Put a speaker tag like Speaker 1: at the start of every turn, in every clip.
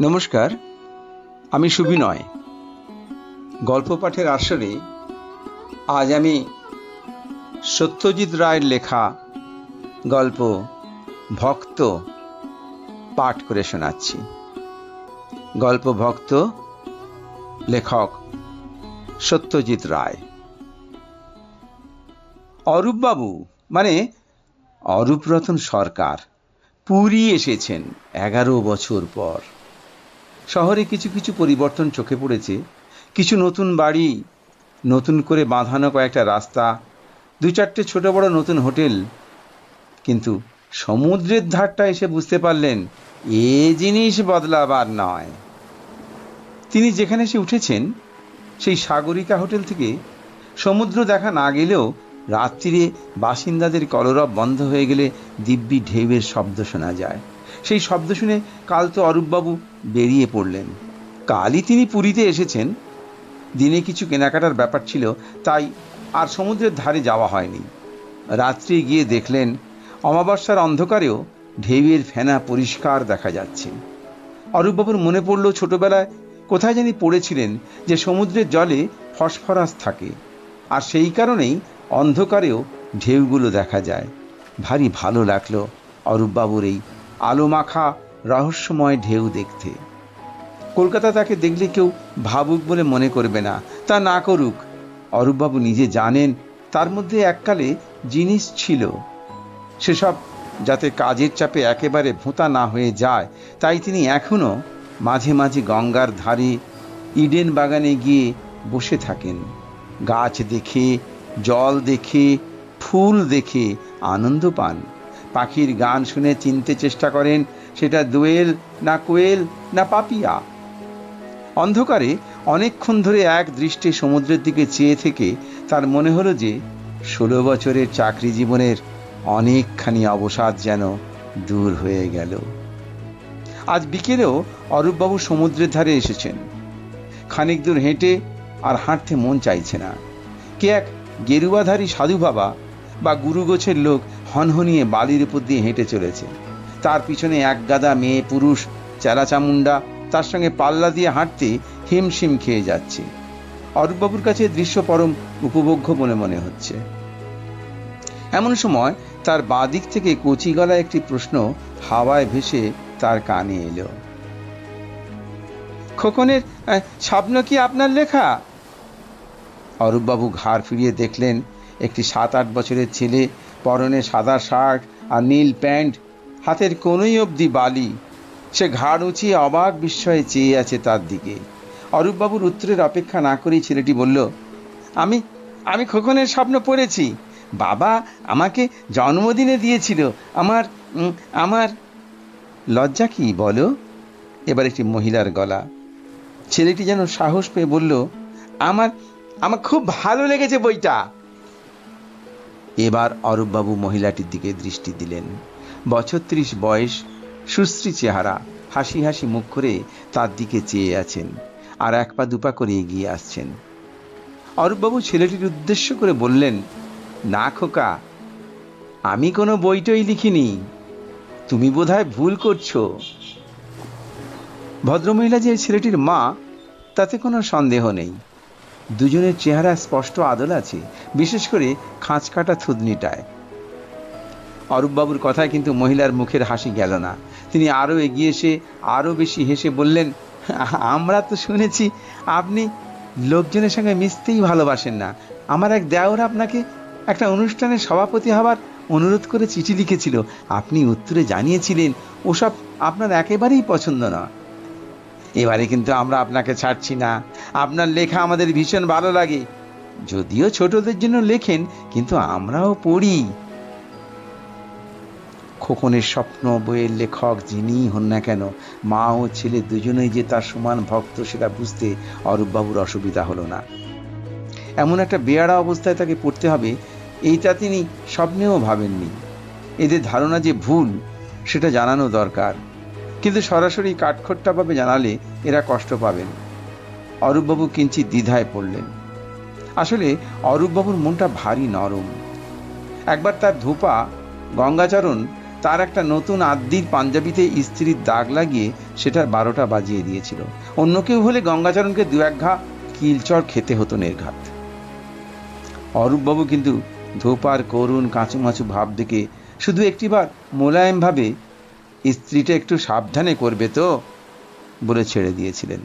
Speaker 1: নমস্কার, আমি সুবিনয়। গল্প পাঠের আসরে আজ আমি সত্যজিৎ রায়ের লেখা গল্প ভক্ত পাঠ করে শোনাচ্ছি। গল্প ভক্ত লেখক সত্যজিৎ রায়। অরূপবাবু মানে অরূপরতন সরকার, পুরী এসেছেন এগারো বছর পর। শহরে কিছু কিছু পরিবর্তন চোখে পড়েছে। কিছু নতুন বাড়ি, নতুন করে বাঁধানো কয়েকটা রাস্তা, দু চারটে ছোট বড় নতুন হোটেল। কিন্তু সমুদ্রের ধারটা এসে বুঝতে পারলেন, এ জিনিস বদলাবার নয়। তিনি যেখানে এসে উঠেছেন, সেই সাগরিকা হোটেল থেকে সমুদ্র দেখা না গেলেও রাত্রিরে বাসিন্দাদের কলরব বন্ধ হয়ে গেলে দিব্যি ঢেউয়ের শব্দ শোনা যায়। সেই শব্দ শুনে কাল তো অরূপবাবু বেরিয়ে পড়লেন। কালই তিনি পুরীতে এসেছেন। দিনে কিছু কেনাকাটার ব্যাপার ছিল, তাই আর সমুদ্রের ধারে যাওয়া হয়নি। রাত্রে গিয়ে দেখলেন অমাবস্যার অন্ধকারেও ঢেউয়ের ফেনা পরিষ্কার দেখা যাচ্ছে। অরূপবাবুর মনে পড়ল ছোটবেলায় কোথায় জানি পড়েছিলেন যে সমুদ্রের জলে ফসফরাস থাকে, আর সেই কারণেই অন্ধকারেও ঢেউগুলো দেখা যায়। ভারী ভালো লাগল অরূপবাবুর এই আলো মাখা, রহস্যময় ঢেউ দেখতে। কলকাতা তাকে দেখলে কেউ ভাবুক বলে মনে করবে না। তা না করুক, অরূপবাবু নিজে জানেন, তার মধ্যে এককালে জিনিস ছিল। সেসব যাতে কাজের চাপে একেবারে ভোঁতা না হয়ে যায়, তাই তিনি এখনও মাঝে মাঝে গঙ্গার ধারে ইডেন বাগানে গিয়ে বসে থাকেন। গাছ দেখে, জল দেখে, ফুল দেখে আনন্দ পান। পাখির গান শুনে চিনতে চেষ্টা করেন, সেটা দোয়েল না কোয়েল না পাপিয়া। অন্ধকারে অনেকক্ষণ ধরে এক দৃষ্টে সমুদ্রের দিকে চেয়ে থেকে তার মনে হলো যে, ষোলো বছরের চাকরি জীবনের অনেকখানি অবসাদ যেন দূর হয়ে গেল। আজ বিকেলেও অরূপবাবু সমুদ্রের ধারে এসেছেন। খানিক দূর হেঁটে আর হাঁটতে মন চাইছে না। কে এক গেরুয়াধারী সাধু বাবা বা গুরুগোছের লোক হনহনিয়ে বালির উপর দিয়ে হেঁটে চলেছে। তার পিছনে এক গাদা মেয়ে পুরুষ চেলাচামুন্ডা তার সঙ্গে পাল্লা দিয়ে হাঁটতে হিমশিম খেয়ে যাচ্ছে। অরূপবাবুর কাছে দৃশ্য পরম উপভোগ্য বলে মনে হচ্ছে। এমন সময় তার বাদিক থেকে কচি গলা একটি প্রশ্ন হাওয়ায় ভেসে তার কানে এলো। খোকনের স্বপ্ন কি আপনার লেখা? অরূপবাবু ঘাড় ফিরিয়ে দেখলেন, একটি সাত আট বছরের ছেলে পরনে সাদা শার্ট আর নীল প্যান্ট, হাতের কোনোই অবধি বালি। সে ঘাড় উঁচিয়ে অবাক বিস্ময়ে চেয়ে আছে তার দিকে। অরূপবাবুর উত্তরের অপেক্ষা না করেই ছেলেটি বলল, আমি আমি খোকনের স্বপ্ন পড়েছি। বাবা আমাকে জন্মদিনে দিয়েছিল। আমার আমার লজ্জা কি বলো? এবার একটি মহিলার গলা। ছেলেটি যেন সাহস পেয়ে বলল, আমার আমার খুব ভালো লেগেছে বইটা। এবার অরূপবাবু মহিলাটির দিকে দৃষ্টি দিলেন। বছর ত্রিশ বয়স, সুশ্রী চেহারা, হাসি হাসি মুখ করে তার দিকে চেয়ে আছেন আর এক পা দুপা করে এগিয়ে আসছেন। অরূপবাবু ছেলেটির উদ্দেশ্য করে বললেন, না খোকা, আমি কোনো বইটই লিখিনি। তুমি বোধহয় ভুল করছ। ভদ্রমহিলা যে ছেলেটির মা, তাতে কোনো সন্দেহ নেই। দুজনের চেহারা স্পষ্ট আদল আছে, বিশেষ করে খাঁচ কাটা থুতনিটায়। অরূপবাবুর কথায় কিন্তু মহিলার মুখের হাসি গেল না। তিনি আরও এগিয়ে এসে আরও বেশি হেসে বললেন, আমরা তো শুনেছি আপনি লোকজনের সঙ্গে মিশতেই ভালোবাসেন না। আমার এক দেওর আপনাকে একটা অনুষ্ঠানের সভাপতি হবার অনুরোধ করে চিঠি লিখেছিল। আপনি উত্তরে জানিয়েছিলেন, ওসব আপনার একেবারেই পছন্দ না এবারে কিন্তু আমরা আপনাকে ছাড়ছি না। আপনার লেখা আমাদের ভীষণ ভালো লাগে। যদিও ছোটদের জন্য লেখেন, কিন্তু আমরাও পড়ি। খোকনের স্বপ্ন বইয়ের লেখক যিনিই হন না কেন, মা ও ছেলে দুজনেই যে তার সমান ভক্ত সেটা বুঝতে অরূপবাবুর অসুবিধা হলো না। এমন একটা বেয়ারা অবস্থায় তাকে পড়তে হবে, এইটা তিনি স্বপ্নেও ভাবেননি। এদের ধারণা যে ভুল, সেটা জানানো দরকার। কিন্তু সরাসরি কাঠখোট্টাভাবে জানালে এরা কষ্ট পাবেন। অরূপবাবু কিঞ্চিত দ্বিধায় পড়লেন। আসলে অরূপবাবুর মনটা ভারী নরম। একবার তার ধোপা, গঙ্গাচরণ, তার একটা নতুন আদ্যির পাঞ্জাবিতে স্ত্রীর দাগ লাগিয়ে সেটার বারোটা বাজিয়ে দিয়েছিল। অন্য কেউ হলে গঙ্গাচরণকে দু এক ঘা কিলচর খেতে হতো নির্ঘাত। অরূপবাবু কিন্তু ধোপার করুণ কাঁচুমাচু ভাব দেখে শুধু একটিবার মোলায়েমভাবে স্ত্রীটা একটু সাবধানে করবে তো বলে ছেড়ে দিয়েছিলেন।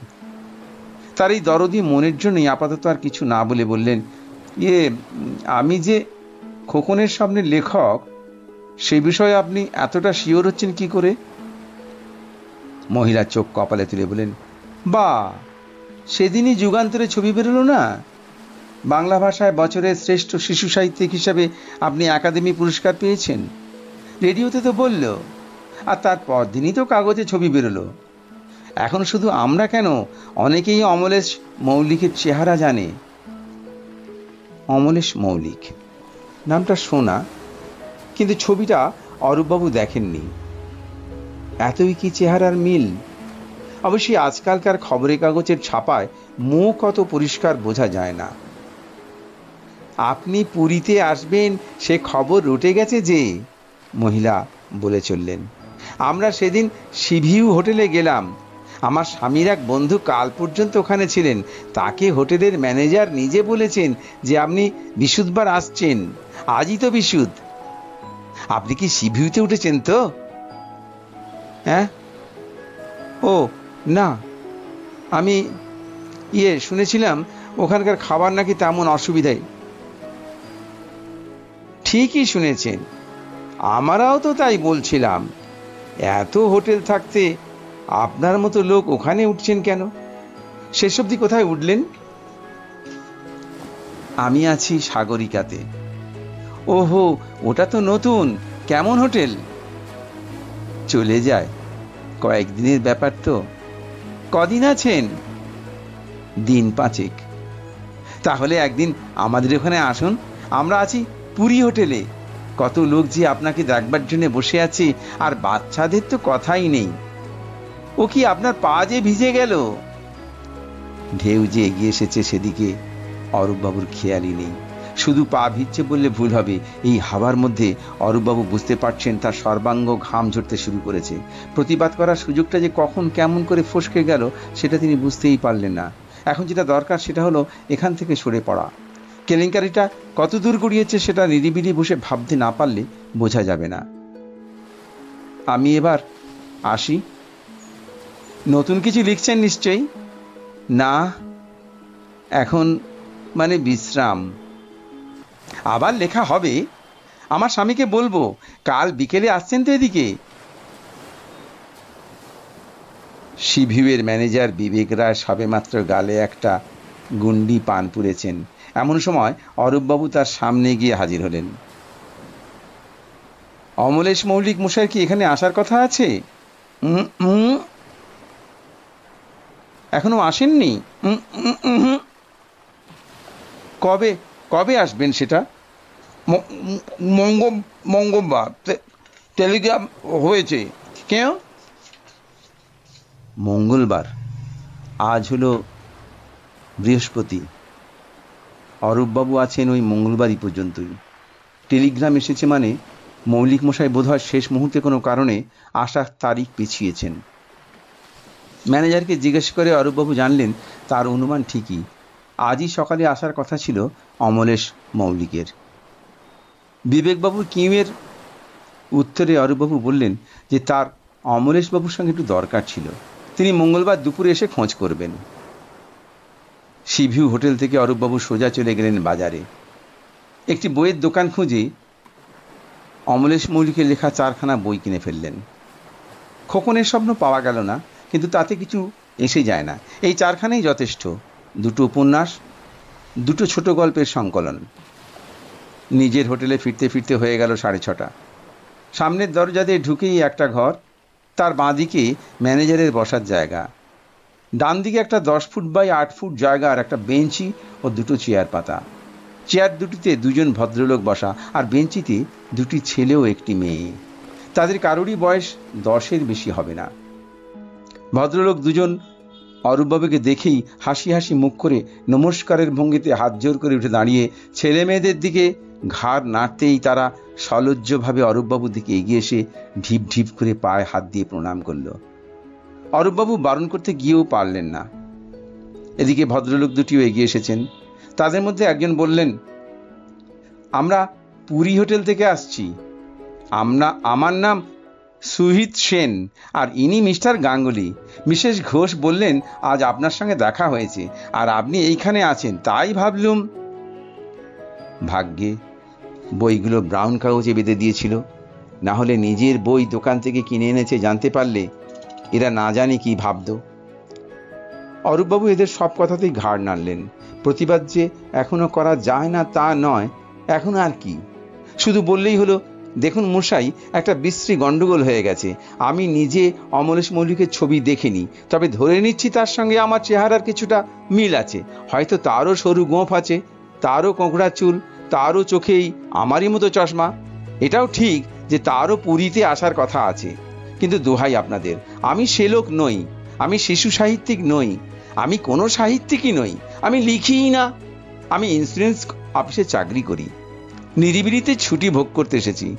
Speaker 1: তার এই দরদি মনের জন্যই আপাতত আর কিছু না বলে বললেন ইয়ে আমি যে খোকনের সামনে লেখক, সে বিষয়ে আপনি এতটা শিওর হচ্ছেন কি করে? মহিলা চোখ কপালে তুলে বলেন বা, সেদিনই যুগান্তরে ছবি বেরোলো না। বাংলা ভাষায় বছরের শ্রেষ্ঠ শিশু সাহিত্যিক হিসাবে আপনি একাডেমি পুরস্কার পেয়েছেন। রেডিওতে তো বলল আর তার পরদিনই তো কাগজে ছবি বেরোলো। এখন শুধু আমরা কেন অনেকেই অমলেশ মৌলিকের চেহারা জানে? অমলেশ মৌলিক। নামটা শোনা কিন্তু ছবিটা অরূপবাবু দেখেননি। এতই কি চেহারার মিল? অবশ্যই আজকালকার খবরের কাগজের ছাপায় মুখ অত পরিষ্কার বোঝা যায় না। আপনি পুরীতে আসবেন, সে খবর রটে গেছে যে, মহিলা বলে চললেন। আমরা সেদিন সিভিউ হোটেলে গেলাম। আমার স্বামীর এক বন্ধু কাল পর্যন্ত ওখানে ছিলেন। তাকে হোটেলের ম্যানেজার নিজে বলেছেন যে আপনি বিশুদ্ধবার আসছেন। আজই তো বিশুদ্ধ। আপনি কি সিভিউতে উঠেছেন তো? হ্যাঁ? ও, না। আমি ইয়ে শুনেছিলাম ওখানকার খাবার নাকি তেমন অসুবিধাই ঠিকই শুনেছেন। আমরাও তো তাই বলছিলাম। এত হোটেল থাকতে আপনার মতো লোক ওখানে উঠছেন কেন? শেষ অবধি কোথায় উঠলেন? আমি আছি সাগরিকাতে। ওহো, ওটা তো নতুন। কেমন হোটেল? চলে যায়। কয়েকদিনের ব্যাপার তো। কদিন আছেন? দিন পাঁচেক। তাহলে একদিন আমাদের ওখানে আসুন। আমরা আছি পুরী হোটেলে। কত লোক যে আপনাকে দেখবার জন্য বসে আছে, আর বাচ্চাদের তো কথাই নেই। ও কি আপনার পা যে ভিজে গেল? ঢেউ যে এগিয়ে এসেছে সেদিকে অরূপবাবুর খেয়ালই নেই। শুধু পা ভিজছে বললে ভুল হবে। এই হাওয়ার মধ্যে অরূপবাবু বুঝতে পারছেন তার সর্বাঙ্গ ঘাম ঝরতে শুরু করেছে। প্রতিবাদ করার সুযোগটা যে কখন কেমন করে ফসকে গেল, সেটা তিনি বুঝতেই পারলেন না। এখন যেটা দরকার সেটা হলো এখান থেকে সরে পড়া। কেলেঙ্কারিটা কত দূর গড়িয়েছে সেটা নিরিবিলি বসে ভাবতে না পারলে বোঝা যাবে না। আমি এবার আসি। নতুন কিছু লিখছেন নিশ্চয়ই? না, এখন মানে বিশ্রাম। আবার লেখা হবে, আমার স্বামীকে বলব, কাল বিকেলে আসছেন তো এদিকে। সিভিউয়ের ম্যানেজার বিবেক রায় সবেমাত্র গালে একটা গুন্ডি পান পুড়েছেন এমন সময় অরূপবাবু তার সামনে গিয়ে হাজির হলেন। অমলেশ মৌলিক মশাই কি এখানে আসার কথা আছে। এখনও আসেননি। কবে কবে আসবেন সেটা?
Speaker 2: ম- ম- মঙ্গ মঙ্গলবার টেলিগ্রাম হয়েছে। কেন?
Speaker 1: মঙ্গলবার। আজ হলো বৃহস্পতি। অরূপবাবু আছেন ওই মঙ্গলবারই পর্যন্তই। টেলিগ্রাম এসেছে মানে মৌলিক মশাই বোধহয় শেষ মুহূর্তে কোনো কারণে আসার তারিখ পিছিয়েছেন। ম্যানেজারকে জিজ্ঞেস করে অরূপবাবু জানলেন তার অনুমান ঠিকই। আজই সকালে আসার কথা ছিল অমলেশ মৌলিকের। বিবেকবাবুর কিউয়ের উত্তরে অরূপবাবু বললেন যে তার অমলেশবাবুর সঙ্গে একটু দরকার ছিল। তিনি মঙ্গলবার দুপুরে এসে খোঁজ করবেন। সিভিউ হোটেল থেকে অরূপবাবু সোজা চলে গেলেন বাজারে। একটি বইয়ের দোকান খুঁজে অমলেশ মৌলিকের লেখা চারখানা বই কিনে ফেললেন। খোকনের স্বপ্ন পাওয়া গেল না, কিন্তু তাতে কিছু এসে যায় না। এই চারখানেই যথেষ্ট। দুটো উপন্যাস, দুটো ছোট গল্পের সংকলন। নিজের হোটেলে ফিরতে ফিরতে হয়ে গেল সাড়ে ছটা। সামনের দরজা দিয়ে ঢুকেই একটা ঘর, তার বাঁদিকে ম্যানেজারের বসার জায়গা। ডান দিকে একটা দশ ফুট বাই আট ফুট জায়গা আর একটা বেঞ্চি ও দুটো চেয়ার পাতা। চেয়ার দুটিতে দুজন ভদ্রলোক বসা আর বেঞ্চিতে দুটি ছেলে ও একটি মেয়ে। তাদের কারোরই বয়স দশের বেশি হবে না। ভদ্রলোক দুজন অরূপবাবুকে দেখেই হাসি হাসি মুখ করে নমস্কারের ভঙ্গিতে হাত জোর করে উঠে দাঁড়িয়ে ছেলে মেয়েদের দিকে ঘাড় নাড়তেই তারা সলজ্জভাবে অরূপবাবুর দিকে এগিয়ে এসে ঢিপ ঢিপ করে পায়ে হাত দিয়ে প্রণাম করল। অরূপবাবু বারণ করতে গিয়েও পারলেন না। এদিকে ভদ্রলোক দুটিও এগিয়ে এসেছেন। তাদের মধ্যে একজন বললেন, আমরা পুরী হোটেল থেকে আসছি। আমরা, আমার নাম সুহিত সেন আর ইনি মিস্টার গাঙ্গুলি। মিসেস ঘোষ বললেন, আজ আপনার সঙ্গে দেখা হয়েছে আর আপনি এইখানে আছেন, তাই ভাবলুম ভাগ্যে বইগুলো ব্রাউন কাগজে বেঁধে দিয়েছিল। না হলে নিজের বই দোকান থেকে কিনে এনেছে জানতে পারলে এরা না জানি কি ভাবত। অরূপবাবু এদের সব কথাতেই ঘাড় নাড়লেন। প্রতিবাদ যে এখনও করা যায় না তা নয়, এখন আর কি। শুধু বললেই হলো, দেখুন মশাই, একটা বিশ্রী গণ্ডগোল হয়ে গেছে। আমি নিজে অমলেশ মৌলিকের ছবি দেখিনি, তবে ধরে নিচ্ছি তার সঙ্গে আমার চেহারার কিছুটা মিল আছে। হয়তো তারও সরু গোঁফ আছে, তারও কোঁকড়া চুল, তারও চোখেই আমারই মতো চশমা। এটাও ঠিক যে তারও পুরীতে আসার কথা আছে। কিন্তু দোহাই আপনাদের। আমি সে লোক নই, আমি শিশু সাহিত্যিক নই, আমি কোনো সাহিত্যিকই নই, আমি লিখিই না। আমি ইন্স্যুরেন্স অফিসে চাকরি করি। নিরিবিলিতে ছুটি ভোগ করতে এসেছি।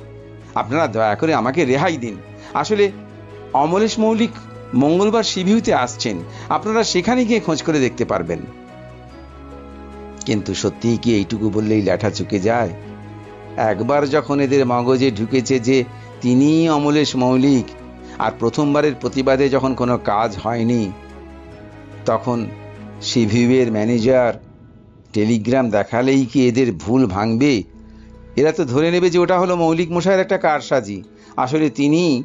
Speaker 1: আপনারা দয়া করে আমাকে রেহাই দিন। আসলে অমলেশ মৌলিক মঙ্গলবার সিভিউতে আসছেন। আপনারা সেখানে গিয়ে খোঁজ করে দেখতে পারবেন। কিন্তু সত্যিই কি এইটুকু বললেই ল্যাঠা চুকে যায়? একবার যখন এদের মগজে ঢুকেছে যে, তিনিই অমলেশ মৌলিক আর প্রথমবারের প্রতিবাদে যখন কোনো কাজ হয়নি, তখন সিভিউয়ের ম্যানেজার টেলিগ্রাম দেখালেই কি এদের ভুল ভাঙবে? এরা তো ধরে নেবে যে ওটা হলো মৌলিক মশাইয়ের একটা কারসাজি। আসলে তিনি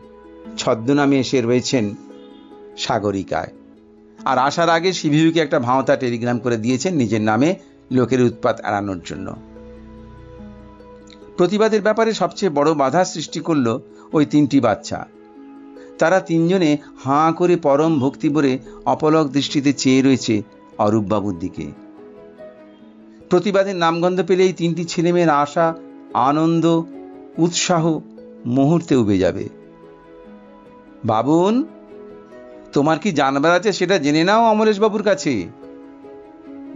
Speaker 1: ছদ্মনামে এসে রয়েছেন সাগরিকায়। আর আসার আগে সিভিউকে একটা ভাঁওতা টেলিগ্রাম করে দিয়েছেন নিজের নামে লোকের উৎপাত এড়ানোর জন্য। প্রতিবাদের ব্যাপারে সবচেয়ে বড় বাধা সৃষ্টি করল ওই তিনটি বাচ্চা। তারা তিনজনে হাঁ করে পরম ভক্তি ভরে অপলক দৃষ্টিতে চেয়ে রয়েছে অরূপবাবুর দিকে। প্রতিবাদের নামগন্ধ পেলে এই তিনটি ছেলেমেয়ের আশা, আনন্দ, উৎসাহ মুহূর্তে উবে যাবে। বাবুন, তোমার কি জানবার আছে সেটা জেনে নাও অমলেশ বাবুর কাছে।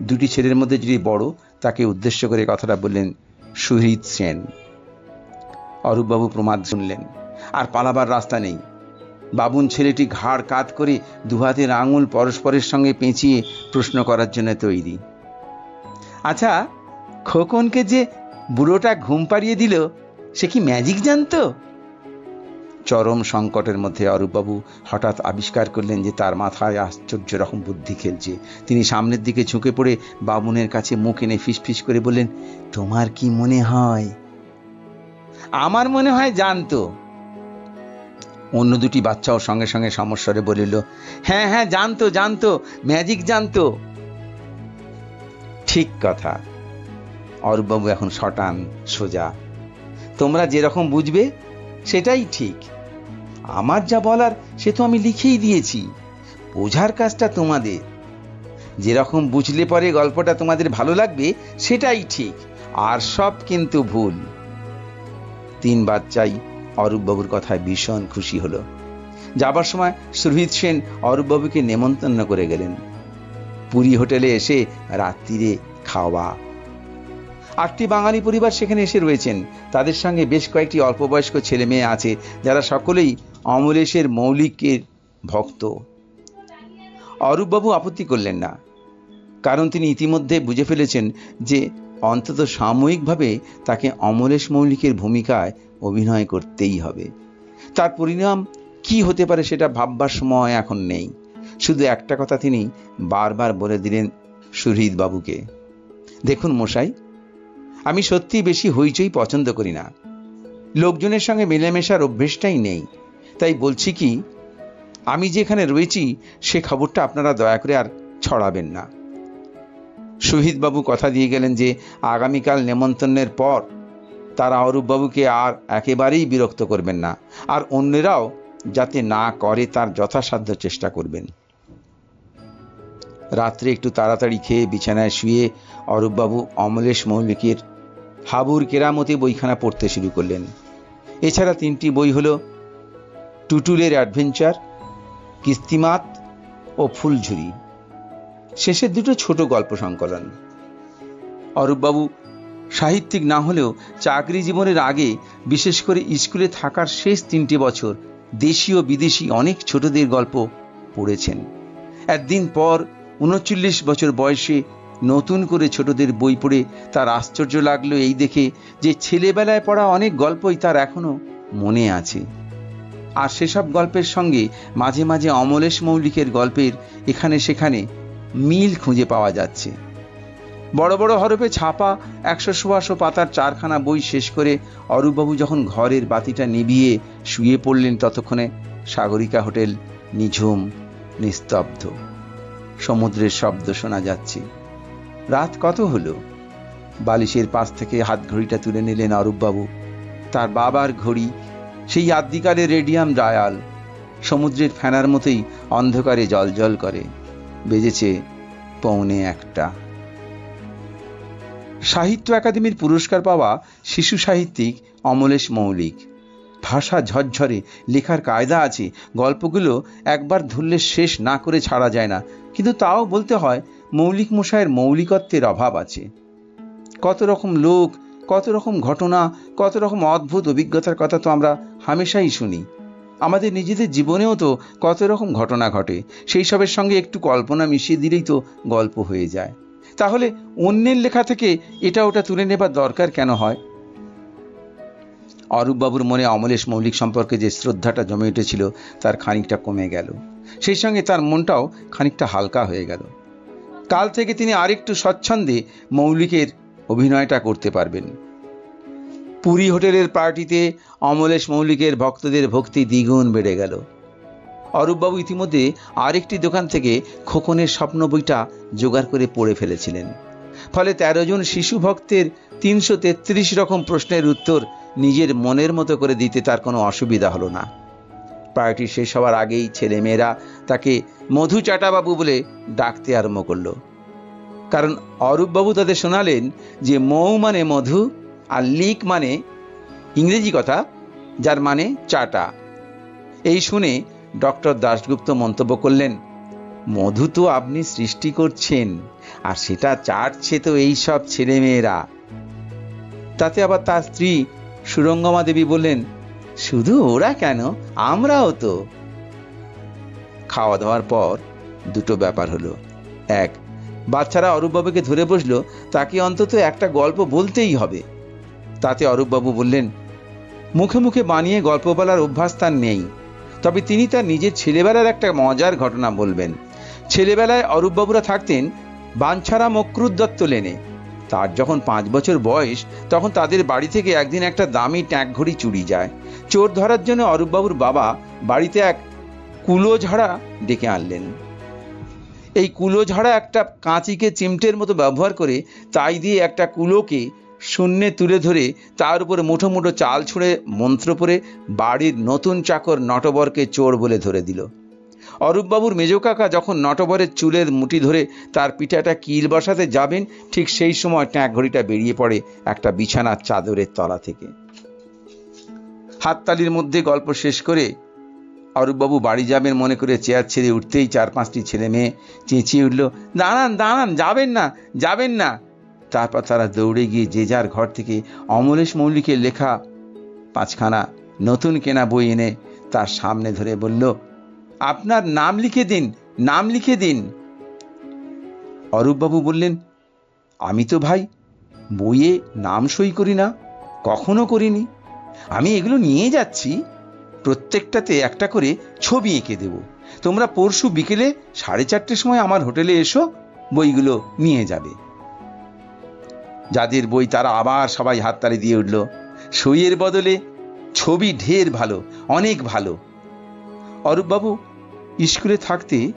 Speaker 1: দুটি ছেলের মধ্যে যিনি বড়, তাকে উদ্দেশ্য করে কথাটা বললেন সুহৃদ সেন। অরূপবাবু প্রমাদ শুনলেন, আর পালাবার রাস্তা নেই। বাবুন ছেলেটি ঘাড় কাত করে দুহাতের আঙুল পরস্পরের সঙ্গে পেঁচিয়ে প্রশ্ন করার জন্য তৈরি। আচ্ছা খোকনকে যে বুড়োটা ঘুম পাড়িয়ে দিল, সে কি ম্যাজিক জানতো? চরম সংকটের মধ্যে অরূপবাবু হঠাৎ আবিষ্কার করলেন যে তার মাথায় আশ্চর্য রকম বুদ্ধি খেলছে। তিনি সামনের দিকে ঝুঁকে পড়ে বামুনের কাছে মুখ এনে ফিসফিস করে বললেন, তোমার কি মনে হয়? আমার মনে হয় জানতো। অন্য দুটি বাচ্চাও সঙ্গে সঙ্গে সমস্বরে বলিল হ্যাঁ হ্যাঁ জানতো জানতো, ম্যাজিক জানতো। ঠিক কথা। অরূপবাবু এখন শটান, সোজা। তোমরা যেরকম বুঝবে, সেটাই ঠিক। আমার যা বলার, সে তো আমি লিখেই দিয়েছি। বোঝার কাজটা তোমাদের। যেরকম বুঝলে পরে গল্পটা তোমাদের ভালো লাগবে, সেটাই ঠিক। আর সব কিন্তু ভুল। তিন বাচ্চাই অরূপবাবুর কথায় ভীষণ খুশি হলো। যাবার সময় সুরহিত সেন অরূপবাবুকে নেমন্তন্ন করে গেলেন। পুরী হোটেলে এসে রাত্রিরে খাওয়া। আটটি বাঙালি পরিবার সেখানে এসে রয়েছেন। তাদের সঙ্গে বেশ কয়েকটি অল্পবয়স্ক ছেলে মেয়ে আছে, যারা সকলেই অমলেশের মৌলিকের ভক্ত। অরূপবাবু আপত্তি করলেন না। কারণ তিনি ইতিমধ্যে বুঝে ফেলেছেন যে অন্তত সাময়িকভাবে তাকে অমলেশ মৌলিকের ভূমিকায় অভিনয় করতেই হবে। তার পরিণাম কি হতে পারে সেটা ভাববার সময় এখন নেই। শুধু একটা কথা তিনি বারবার বলে দিলেন বাবুকে। দেখুন মশাই, আমি সত্যি বেশি হইচই পছন্দ করি না। লোকজনের সঙ্গে মেলামেশার অভ্যেসটাই নেই। তাই বলছি কি, আমি যেখানে রয়েছি সে খবরটা আপনারা দয়া করে আর ছড়াবেন না। সুহিতবাবু কথা দিয়ে গেলেন যে আগামীকাল নেমন্তন্নের পর তারা অরূপবাবুকে আর একেবারেই বিরক্ত করবেন না। আর অন্যেরাও যাতে না করে তার যথাসাধ্য চেষ্টা করবেন। রাত্রে একটু তাড়াতাড়ি খেয়ে বিছানায় শুয়ে অরূপবাবু অমলেশ মৌলিকের হাবুর কেরামতি বইখানা পড়তে শুরু করলেন। এছাড়া তিনটি বই হল টুটুলের অ্যাডভেঞ্চার, কিস্তিমাত ও ফুলঝুরি। শেষের দুটো ছোট গল্প সংকলন। অরূপবাবু সাহিত্যিক না হলেও চাকরি জীবনের আগে, বিশেষ করে স্কুলে থাকার শেষ তিনটে বছর দেশীয় বিদেশি অনেক ছোটদের গল্প পড়েছেন। একদিন পর, উনচল্লিশ বছর বয়সে নতুন করে ছোটদের বই পড়ে তার আশ্চর্য লাগল এই দেখে যে ছেলেবেলায় পড়া অনেক গল্পই তার এখনও মনে আছে। আর সেসব গল্পের সঙ্গে মাঝে মাঝে অমলেশ মৌলিকের গল্পের এখানে সেখানে মিল খুঁজে পাওয়া যাচ্ছে। বড় বড় হরফে ছাপা একশো সোয়াশো পাতার চারখানা বই শেষ করে অরূপবাবু যখন ঘরের বাতিটা নিভিয়ে শুয়ে পড়লেন ততক্ষণে সাগরিকা হোটেল নিঝুম, নিস্তব্ধ। সমুদ্রের শব্দ শোনা যাচ্ছে। রাত কত হলো? বালিশের পাশ থেকে হাত ঘড়িটা তুলে নিলেন অরূপবাবু। তার বাবার ঘড়ি, সেই আদ্যিকালের রেডিয়াম ডায়াল। সমুদ্রের ফেনার মতোই অন্ধকারে জলজল করে। বেজেছে পৌনে একটা। সাহিত্য একাডেমির পুরস্কার পাওয়া শিশু সাহিত্যিক অমলেশ মৌলিক। ভাষা ঝরঝরে, লেখার কায়দা আছে, গল্পগুলো একবার ধরলে শেষ না করে ছাড়া যায় না। কিন্তু তাও বলতে হয়, মৌলিক মশাইয়ের মৌলিকত্বের অভাব আছে। কত রকম লোক, কত রকম ঘটনা, কত রকম অদ্ভুত অভিজ্ঞতার কথা তো আমরা হামেশাই শুনি। আমাদের নিজেদের জীবনেও তো কত রকম ঘটনা ঘটে। সেই সবের সঙ্গে একটু কল্পনা মিশিয়ে দিলেই তো গল্প হয়ে যায়। তাহলে অন্যের লেখা থেকে এটা ওটা তুলে নেবার দরকার কেন হয়? অরূপবাবুর মনে অমলেশ মৌলিক সম্পর্কে যে শ্রদ্ধাটা জমে উঠেছিল, তার খানিকটা কমে গেল। সেই সঙ্গে তার মনটাও খানিকটা হালকা হয়ে গেল। কাল থেকে তিনি আরেকটু স্বচ্ছন্দে মৌলিকের অভিনয়টা করতে পারবেন। পুরী হোটেলের পার্টিতে অমলেশ মৌলিকের ভক্তদের ভক্তি দ্বিগুণ বেড়ে গেল। অরূপবাবু ইতিমধ্যে আরেকটি দোকান থেকে খোকনের স্বপ্ন বইটা জোগাড় করে পড়ে ফেলেছিলেন। ফলে তেরো জন শিশু ভক্তের তিনশো তেত্রিশ রকম প্রশ্নের উত্তর নিজের মনের মতো করে দিতে তার কোনো অসুবিধা হলো না। পার্টি শেষ হওয়ার আগেই ছেলেমেয়েরা তাকে মধু চাটাবাবু বলে ডাকতে আরম্ভ করল। কারণ অরূপবাবু তাদের শোনালেন যে মৌ মানে মধু আর লিক মানে ইংরেজি কথা, যার মানে চাটা। এই শুনে ডক্টর দাশগুপ্ত মন্তব্য করলেন, মধু তো আপনি সৃষ্টি করছেন, আর সেটা চাটছে তো এই সব ছেলেমেয়েরা। তাতে আবার তার স্ত্রী সুরঙ্গমা দেবী বললেন, শুধু ওরা কেন? আমরাও তো। খাওয়া দাওয়ার পর দুটো ব্যাপার হলো। এক, বাচ্চারা অরূপবাবুকে ধরে বসল, তাকে অন্তত একটা গল্প বলতেই হবে। তাতে অরূপবাবু বললেন, মুখে মুখে বানিয়ে গল্প বলার অভ্যাস তার নেই। তবে তিনি তার নিজের ছেলেবেলার একটা মজার ঘটনা বলবেন। ছেলেবেলায় অরূপবাবুরা থাকতেন বাঞ্ছারা মকরুদ দত্ত লেনে। তার যখন পাঁচ বছর বয়স, তখন তাদের বাড়ি থেকে একদিন একটা দামি ট্যাঁক ঘড়ি চুরি যায়। চোর ধরার জন্য অরূপবাবুর বাবা বাড়িতে এক কুলো ঝাড়া ডেকে আনলেন। এই কুলো ঝাড়া একটা কাঁচিকে চিমটের মতো ব্যবহার করে তাই দিয়ে একটা কুলোকে শূন্যে তুলে ধরে তার উপরে মুঠো মুঠো চাল ছুঁড়ে মন্ত্র পরে বাড়ির নতুন চাকর নটবরকে চোর বলে ধরে দিল। অরূপবাবুর মেজো কাকা যখন নটবরের চুলের মুঠি ধরে তার পিঠাটা কিল বসাতে যাবেন, ঠিক সেই সময় ট্যাঁক ঘড়িটা বেরিয়ে পড়ে একটা বিছানার চাদরের তলা থেকে। হাততালির মধ্যে গল্প শেষ করে অরূপবাবু বাড়ি যাবেন মনে করে চেয়ার ছেড়ে উঠতেই চার পাঁচটি ছেলে মেয়ে চেঁচিয়ে উঠল, দাঁড়ান দাঁড়ান, যাবেন না যাবেন না। তারপর তারা দৌড়ে গিয়ে যে যার ঘর থেকে অমলেশ মৌলিকের লেখা পাঁচখানা নতুন কেনা বই এনে তার সামনে ধরে বলল, আপনার নাম লিখে দিন, নাম লিখে দিন। অরূপবাবু বললেন, আমি তো ভাই, বইয়ে নাম সই করি না, কখনো করিনি। আমি এগুলো নিয়ে যাচ্ছি, প্রত্যেকটাতে একটা করে ছবি এঁকে দেব। তোমরা পরশু বিকেলে সাড়ে চারটের সময় আমার হোটেলে এসো, বইগুলো নিয়ে যাবে। যাদের বই তারা আবার সবাই হাততালি দিয়ে উঠল। সইয়ের বদলে ছবি ঢের ভালো, অনেক ভালো। অরূপবাবু স্কুলে থাকতে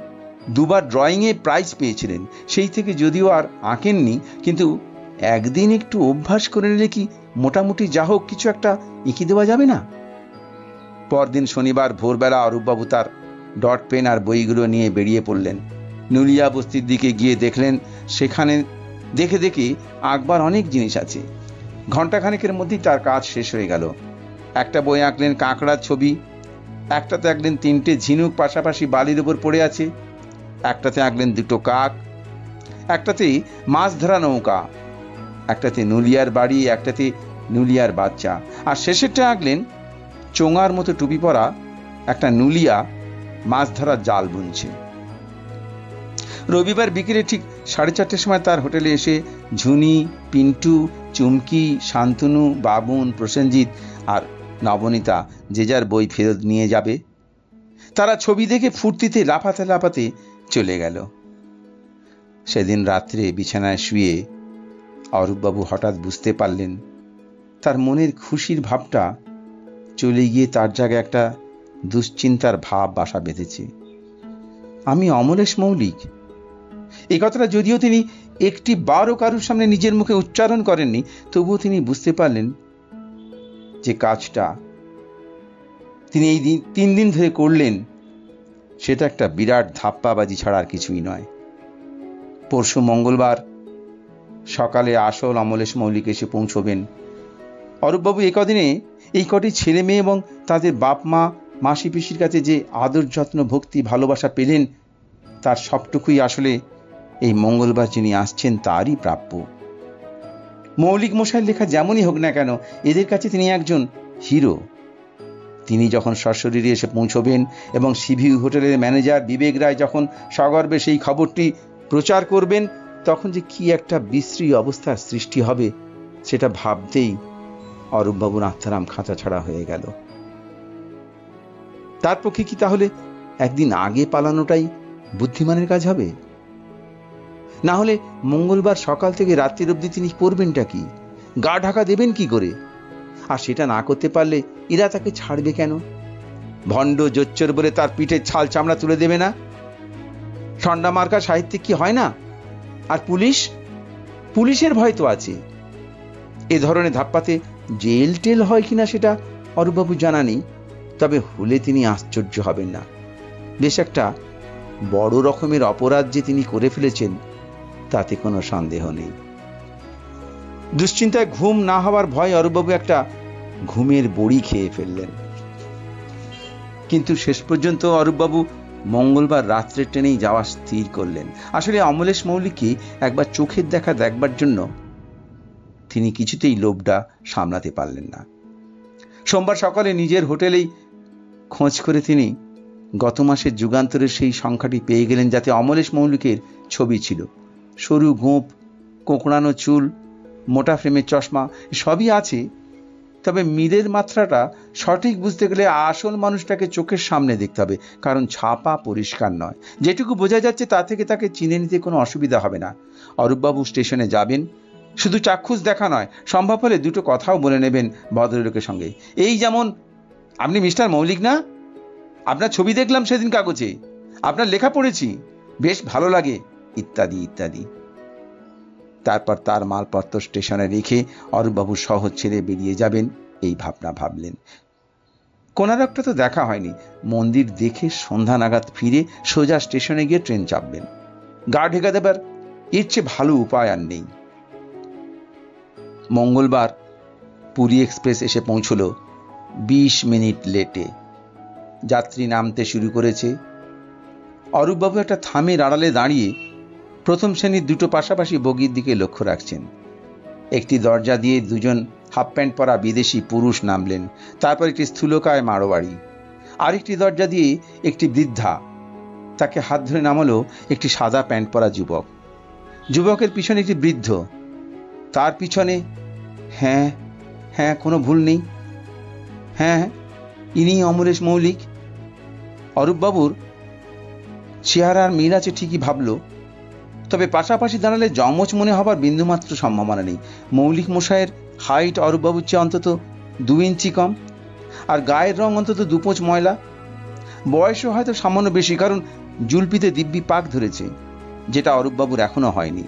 Speaker 1: দুবার ড্রয়িংয়ে প্রাইজ পেয়েছিলেন। সেই থেকে যদিও আর আঁকেননি, কিন্তু একদিন একটু অভ্যাস করে নিলে কি মোটামুটি যা হোক কিছু একটা এঁকে দেওয়া যাবে না? পরদিন শনিবার ভোরবেলা অরূপবাবু তার ডট পেন আর বইগুলো নিয়ে বেরিয়ে পড়লেন। নুলিয়া বস্তির দিকে গিয়ে দেখলেন সেখানে দেখে দেখে আঁকবার অনেক জিনিস আছে। ঘণ্টাখানেকের মধ্যেই তার কাজ শেষ হয়ে গেল। একটা বই আঁকলেন কাঁকড়ার ছবি, একটাতে আঁকলেন তিনটে ঝিনুক পাশাপাশি বালির উপর পড়ে আছে, একটাতে আঁকলেন দুটো কাক, একটাতে মাছ ধরা নৌকা, একটাতে নুলিয়ার বাড়ি, একটাতে নুলিয়ার বাচ্চা। আর শেষেরটা আঁকলেন চোঙার মতো টুপি পরা একটা নুলিয়া মাছ ধরার জাল বুনছে। রবিবার বিকেলে ঠিক সাড়ে চারটের সময় তার হোটেলে এসে ঝুনি, পিন্টু, চুমকি, শান্তনু, বাবুন, প্রসেনজিৎ আর নবনীতা যে যার বই ফেরত নিয়ে যাবে। তারা ছবি দেখে ফুর্তিতে লাফাতে লাফাতে চলে গেল। সেদিন রাত্রে বিছানায় শুয়ে অরূপবাবু হঠাৎ বুঝতে পারলেন, তার মনের খুশির ভাবটা চলে গিয়ে তার জায়গায় একটা দুশ্চিন্তার ভাব বাসা বেঁধেছে। আমি অমলেশ মৌলিক এই কথাটা যদিও তিনি একটি বারও কারুর সামনে নিজের মুখে উচ্চারণ করেননি, তবুও তিনি বুঝতে পারলেন যে কাজটা তিনি এই দিন, তিন দিন ধরে করলেন সেটা একটা বিরাট ধাপ্পাবাজি ছাড়া আর কিছুই নয়। পরশু মঙ্গলবার সকালে আসল অমলেশ মৌলিক এসে পৌঁছবেন। অরূপবাবু এ কদিনে এই কটি ছেলে মেয়ে এবং তাদের বাপ মা, মাসি পিসির কাছে যে আদর যত্ন, ভক্তি, ভালোবাসা পেলেন, তার সবটুকুই আসলে এই মঙ্গলবার যিনি আসছেন, তারই প্রাপ্য। মৌলিক মশাইয়ের লেখা যেমনই হোক না কেন, এদের কাছে তিনি একজন হিরো। তিনি যখন সশরীরে এসে পৌঁছবেন এবং সিভিউ হোটেলের ম্যানেজার বিবেক রায় যখন সগর্বে সেই খবরটি প্রচার করবেন, তখন যে কি একটা বিশ্রী অবস্থার সৃষ্টি হবে, সেটা ভাবতেই অরূপবাবুর আত্মারাম খাঁচা ছাড়া হয়ে গেল। তার পক্ষে কি তাহলে একদিন আগে পালানোটাই বুদ্ধিমানের কাজ হবে? না হলে মঙ্গলবার সকাল থেকে রাত্রির অবধি তিনি করবেনটা কি? গা ঢাকা দেবেন কি করে? আর সেটা না করতে পারলে এরা তাকে ছাড়বে কেন? ভণ্ড জোচ্চর বলে তার পিঠে ছাল চামড়া তুলে দেবে না? ঠন্ডা মার্কা সাহিত্যিক কি হয় না? আর পুলিশ? পুলিশের ভয় তো আছে। এ ধরনের ধাপ্পাতে জেল টেল হয় কিনা সেটা অরূপবাবু জানা নেই, তবে হলে তিনি আশ্চর্য হবেন না। বেশ একটা বড় রকমের অপরাধ যে তিনি করে ফেলেছেন তাতে কোনো সন্দেহ নেই। দুশ্চিন্তায় ঘুম না হওয়ার ভয় অরূপবাবু একটা ঘুমের বড়ি খেয়ে ফেললেন। কিন্তু শেষ পর্যন্ত অরূপবাবু মঙ্গলবার রাত্রে ট্রেনেই যাওয়া স্থির করলেন। আসলে অমলেশ মৌলিককে একবার চোখের দেখা দেখবার জন্য তিনি কিছুতেই লোভটা সামলাতে পারলেন না। সোমবার সকালে নিজের হোটেলেই খোঁজ করে তিনি গত মাসের যুগান্তরের সেই সংখ্যাটি পেয়ে গেলেন যাতে অমলেশ মৌলিকের ছবি ছিল। সরু গোঁপ কোঁকড়ানো চুল, মোটা ফ্রেমের চশমা, সবই আছে। তবে মিলের মাত্রাটা সঠিক বুঝতে গেলে আসল মানুষটাকে চোখের সামনে দেখতে হবে, কারণ ছাপা পরিষ্কার নয়। যেটুকু বোঝা যাচ্ছে তা থেকে তাকে চিনে নিতে কোনো অসুবিধা হবে না। অরূপবাবু স্টেশনে যাবেন। শুধু চাক্ষুষ দেখা নয়, সম্ভব হলে দুটো কথাও বলে নেবেন ভদ্রলোকের সঙ্গে। এই যেমন, আপনি মিস্টার মৌলিক না? আপনার ছবি দেখলাম সেদিন কাগজে। আপনার লেখা পড়েছি। বেশ ভালো লাগে। ইত্যাদি ইত্যাদি। তারপর তার মালপত্র স্টেশনে রেখে অরূপবাবু শহর ছেড়ে বেরিয়ে যাবেন, এই ভাবনা ভাবলেন। কোনারকটা তো দেখা হয়নি। মন্দির দেখে সন্ধ্যা নাগাদ ফিরে সোজা স্টেশনে গিয়ে ট্রেন চাপবেন। গা ঢেকে দেবার এর চেয়ে ভালো উপায় আর নেই। মঙ্গলবার পুরী এক্সপ্রেস এসে পৌঁছল বিশ মিনিট লেটে। যাত্রী নামতে শুরু করেছে। অরূপবাবু একটা থামের আড়ালে দাঁড়িয়ে প্রথম শ্রেণির দুটো পাশাপাশি বগির দিকে লক্ষ্য রাখছেন। একটি দরজা দিয়ে দুজন হাফ প্যান্ট পরা বিদেশি পুরুষ নামলেন, তারপর একটি স্থূলকায় মারোয়াড়ি। আরেকটি দরজা দিয়ে একটি বৃদ্ধা, তাকে হাত ধরে নামালো একটি সাদা প্যান্ট পরা যুবক। যুবকের পিছনে একটি বৃদ্ধ, তার পিছনে হ্যাঁ হ্যাঁ কোনো ভুল নেই। হ্যাঁ ইনি অমরেশ মৌলিক। অরূপবাবুর চেহারার মিল আছে ঠিকই ভাবলো। তবে পাশাপাশি দাঁড়ালে জমজ মনে হবার বিন্দুমাত্র সম্ভাবনা নেই। মৌলিক মশাইয়ের হাইট অরূপবাবুর চেয়ে অন্তত দু ইঞ্চি কম। আর গায়ের রং অন্তত দুপোঁচ ময়লা। বয়সও হয়তো সামান্য বেশি, কারণ জুলপিতে দিব্যি পাক ধরেছে, যেটা অরূপবাবুর এখনও হয়নি।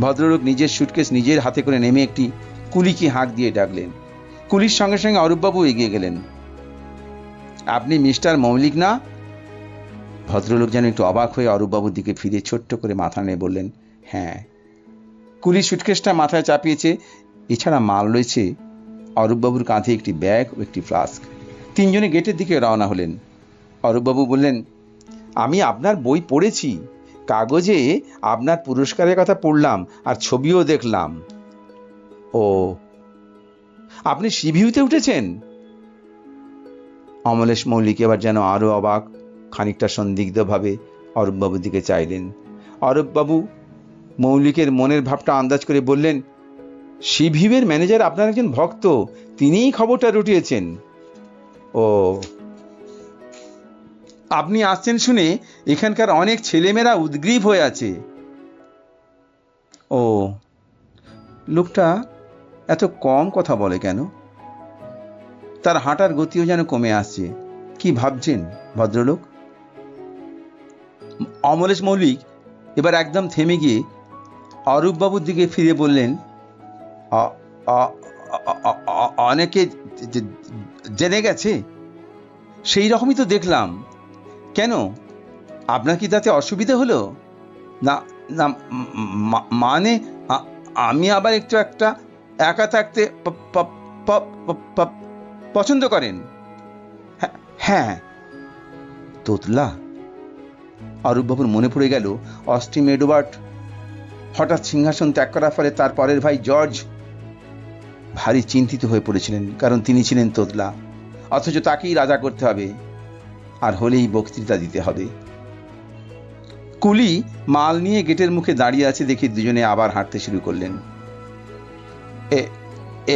Speaker 1: ভদ্রলোক নিজের সুটকেস নিজের হাতে করে নেমে একটি কুলিকে হাঁক দিয়ে ডাকলেন। কুলির সঙ্গে সঙ্গে অরূপবাবু এগিয়ে গেলেন। আপনি মিস্টার মৌলিক না? ভদ্রলোক যেন একটু অবাক হয়ে অরূপবাবুর দিকে ফিরে ছোট্ট করে মাথা নিয়ে বললেন হ্যাঁ। কুলি সুটকেসটা মাথায় চাপিয়েছে, এছাড়া মাল রয়েছে। অরূপবাবুর কাঁধে একটি ব্যাগ ও একটি ফ্লাস্ক। তিনজনে গেটের দিকে রওনা হলেন। অরূপবাবু বললেন, আমি আপনার বই পড়েছি। কাগজে আপনার পুরস্কারের কথা পড়লাম আর ছবিও দেখলাম। ও, আপনি সিভিউতে উঠেছেন? অমলেশ মৌলিক এবার যেন আরও অবাক খানিকটা সন্দিগ্ধভাবে অরূপবাবুর দিকে চাইলেন। অরূপবাবু মৌলিকের মনের ভাবটা আন্দাজ করে বললেন সিভিউয়ের ম্যানেজার আপনার একজন ভক্ত, তিনিই খবরটা রুটিয়েছেন। ও, আপনি আসছেন শুনে এখানকার অনেক ছেলেমেয়েরা উদ্গ্রীব হয়ে আছে। ও, লোকটা এত কম কথা বলে কেন? তার হাঁটার গতিও যেন কমে আসছে, কি ভাবছেন ভদ্রলোক? অমলেশ মৌলিক এবার একদম থেমে গিয়ে অরূপবাবুর দিকে ফিরে বললেন "অ- অ- অ- অ- অ- অনেকে জেনে গেছে? সেই রকমই তো দেখলাম। কেন? আপনার কি তাতে অসুবিধা হলো? না না মানে আমি আবার একটু একটা একা থাকতে পছন্দ করেন। হ্যাঁ, হ্যাঁ। তোতলা অরূপবাবুর মনে পড়ে গেল অস্টিম এডওয়ার্ড। হঠাৎ সিংহাসন ত্যাগ করার ফলে তার পরের ভাই জর্জ ভারী চিন্তিত হয়ে পড়েছিলেন, কারণ তিনি ছিলেন তোতলা। অথচ তাকেই রাজা করতে হবে, আর হলেই বক্তৃতা দিতে হবে। কুলি মাল নিয়ে গেটের মুখে দাঁড়িয়ে আছে দেখে দুজনে আবার হাঁটতে শুরু করলেন।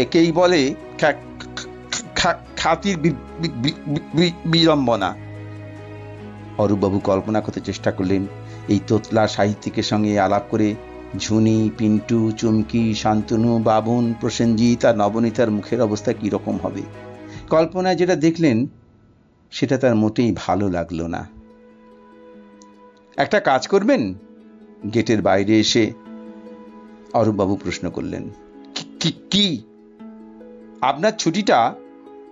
Speaker 1: একেই বলে খাতির বিড়ম্বনা। অরূপবাবু কল্পনা করতে চেষ্টা করলেন। এই তোতলা সাহিত্যিকের সঙ্গে আলাপ করে ঝুনি, পিন্টু, চুমকি, শান্তনু, বাবন, প্রসেনজিৎ আর নবনীতার মুখের অবস্থা কী রকম হবে? কল্পনায় যেটা দেখলেন, সেটা তার মোটেই ভালো লাগল না। একটা কাজ করবেন? গেটের বাইরে এসে অরূপবাবু প্রশ্ন করলেন। "কি- আপনার ছুটিটা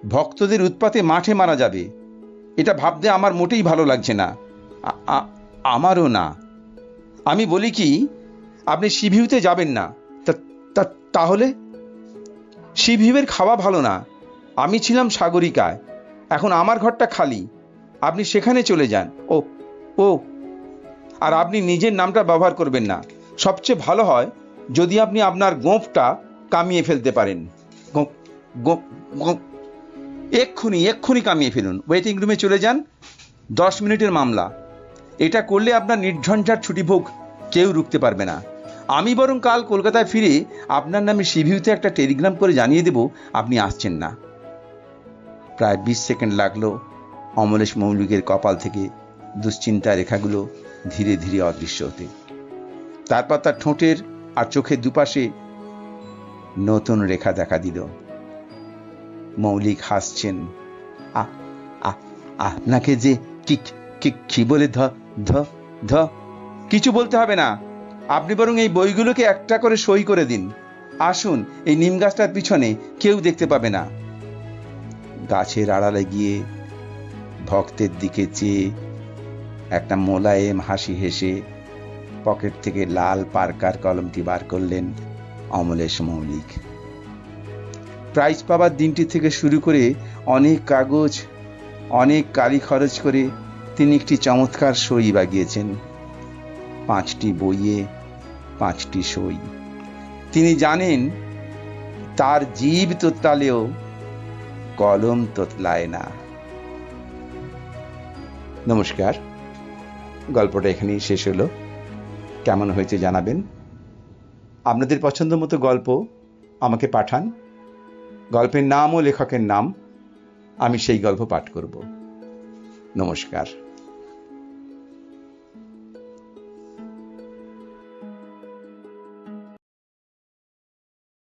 Speaker 1: ভক্তদের উৎপাতে মাঠে মারা যাবে। এটা ভাবতে আমার মোটেই ভালো লাগছে না। আমারও না। আমি বলি কি, আপনি সিভিউতে যাবেন না। তাহলে? সিভিউয়ের খাওয়া ভালো না। আমি ছিলাম সাগরিকায়। এখন আমার ঘরটা খালি। আপনি সেখানে চলে যান। ও ও। আর আপনি নিজের নামটা ব্যবহার করবেন না। সবচেয়ে ভালো হয় যদি আপনি আপনার গোঁফটা কামিয়ে ফেলতে পারেন। গোঁফ গোঁফ এক্ষুনি এক্ষুনি কামিয়ে ফেলুন। ওয়েটিং রুমে চলে যান। দশ মিনিটের মামলা। এটা করলে আপনার নির্ঝঞ্ঝাট ছুটি ভোগ কেউ রুখতে পারবে না। আমি বরং কাল কলকাতায় ফিরে আপনার নামে সিভিউতে একটা টেলিগ্রাম করে জানিয়ে দেব, আপনি আসছেন না। প্রায় বিশ সেকেন্ড লাগল অমলেশ মৌলিকের কপাল থেকে দুশ্চিন্তা রেখাগুলো ধীরে ধীরে অদৃশ্য হতে। তারপর তার ঠোঁটের আর চোখের দুপাশে নতুন রেখা দেখা দিল। মৌলিক হাসছেন। আপনাকে যে কি কি বলে ধ ধ ধ? কিছু বলতে হবে না। আপনি বরং এই বইগুলোকে একটা করে সই করে দিন। আসুন, এই নিম গাছটার পিছনে কেউ দেখতে পাবে না। গাছের আড়ালে গিয়ে ভক্তের দিকে চেয়ে একটা মোলায়েম হাসি হেসে পকেট থেকে লাল পার্কার কলমটি বার করলেন অমলেশ মৌলিক। প্রাইজ পাবার দিনটি থেকে শুরু করে অনেক কাগজ, অনেক কালি খরচ করে তিনি একটি চমৎকার সই বাগিয়েছেন। পাঁচটি বইয়ে, পাঁচটি সই। তিনি জানেন, তার জীব তোতলালেও কলম তোতলায় না। নমস্কার, গল্পটা এখানেই শেষ হলো। কেমন হয়েছে জানাবেন? আপনাদের পছন্দ মতো গল্প আমাকে পাঠান। গল্পের নাম ও লেখকের নাম আমি সেই গল্প পাঠ করব। নমস্কার।